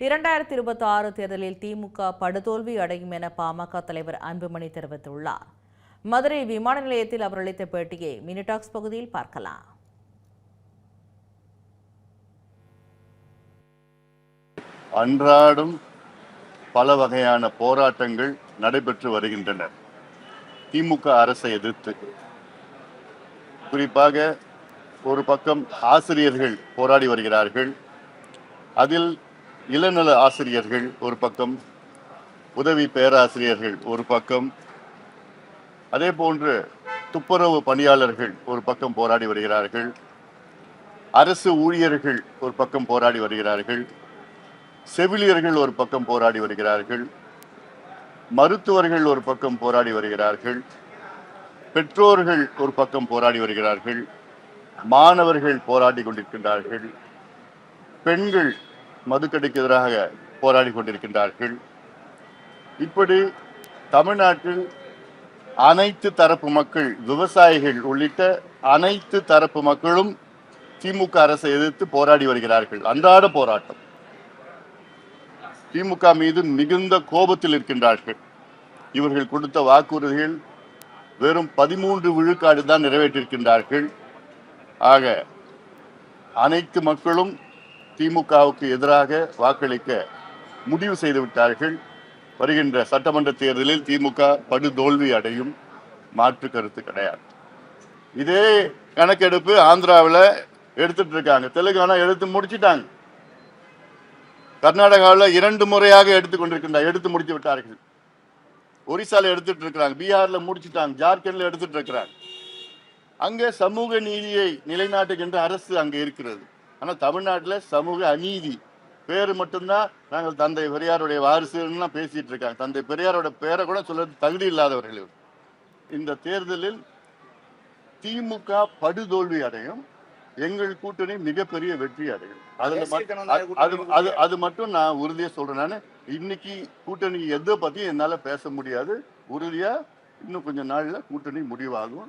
இரண்டாயிரத்தி இருபத்தி ஆறு தேர்தலில் திமுக படுதோல்வி அடையும் என பாமக தலைவர் அன்புமணி தெரிவித்துள்ளார். மதுரை விமான நிலையத்தில் அவர் அளித்த பேட்டியை மினிடாக்ஸ் பகுதியில் பார்க்கலாம். அன்றாடம் பல வகையான போராட்டங்கள் நடைபெற்று வருகின்றன. திமுக அரசை எதிர்த்து. குறிப்பாக ஒரு பக்கம் ஆசிரியர்கள் போராடி வருகிறார்கள். அதில் இளநல ஆசிரியர்கள் ஒரு பக்கம் உதவி பேராசிரியர்கள் ஒரு பக்கம் அதே போன்று துப்புரவு பணியாளர்கள் ஒரு பக்கம் போராடி வருகிறார்கள் அரசு ஊழியர்கள் ஒரு பக்கம் போராடி வருகிறார்கள் செவிலியர்கள் ஒரு பக்கம் போராடி வருகிறார்கள் மருத்துவர்கள் ஒரு பக்கம் போராடி வருகிறார்கள் பெற்றோர்கள் ஒரு பக்கம் போராடி வருகிறார்கள் மாணவர்கள் போராடி கொண்டிருக்கின்றார்கள் பெண்கள் மதுக்கடைக்கு எதிராக போராடி கொண்டிருக்கின்றார்கள். இப்படி தமிழ்நாட்டில் அனைத்து தரப்பு மக்கள் விவசாயிகள் உள்ளிட்ட அனைத்து தரப்பு மக்களும் திமுக அரசை எதிர்த்து போராடி வருகிறார்கள். அன்றாட போராட்டம். திமுக மீது மிகுந்த கோபத்தில் இருக்கின்றார்கள். இவர்கள் கொடுத்த வாக்குறுதிகள் வெறும் பதிமூன்று விழுக்காடு தான் நிறைவேற்றிருக்கின்றார்கள். ஆக அனைத்து மக்களும் திமுகவுக்கு எதிராக வாக்களிக்க முடிவு செய்து விட்டார்கள் வருகின்ற சட்டமன்ற தேர்தலில் திமுக படுதோல்வி அடையும் மாற்று கருத்து கிடையாது. இதே கணக்கெடுப்பு ஆந்திராவில் எடுத்துட்டு இருக்காங்க. தெலுங்கானா எடுத்து முடிச்சிட்டாங்க. கர்நாடகாவில் இரண்டு முறையாக எடுத்துக்கொண்டிருக்கின்றன எடுத்து முடித்து விட்டார்கள். ஒரிசால எடுத்துட்டு இருக்கிறாங்க. பீகார்ல முடிச்சுட்டாங்க. ஜார்க்கண்ட்ல எடுத்துட்டு இருக்கிறாங்க. அங்கே சமூக நீதியை நிலைநாட்டுகின்ற அரசு அங்கே இருக்கிறது. ஆனா தமிழ்நாட்டுல சமூக அநீதி. பேரு மட்டும்தான் நாங்கள் தந்தை பெரியாருடைய வாரிசுலாம் பேசிட்டு இருக்காங்க. தந்தை பெரியாரோட பேரை கூட சொல்ல தகுதி இல்லாதவர்கள். இந்த தேர்தலில் திமுக படுதோல்வி அடையும். எங்கள் கூட்டணி மிகப்பெரிய வெற்றி அடையும். அதுல அது அது அது மட்டும் நான் உறுதியா சொல்றேன். நானு இன்னைக்கு கூட்டணி எதை பத்தி என்னால பேச முடியாது. உறுதியா இன்னும் கொஞ்ச நாள்ல கூட்டணி முடிவாகும்.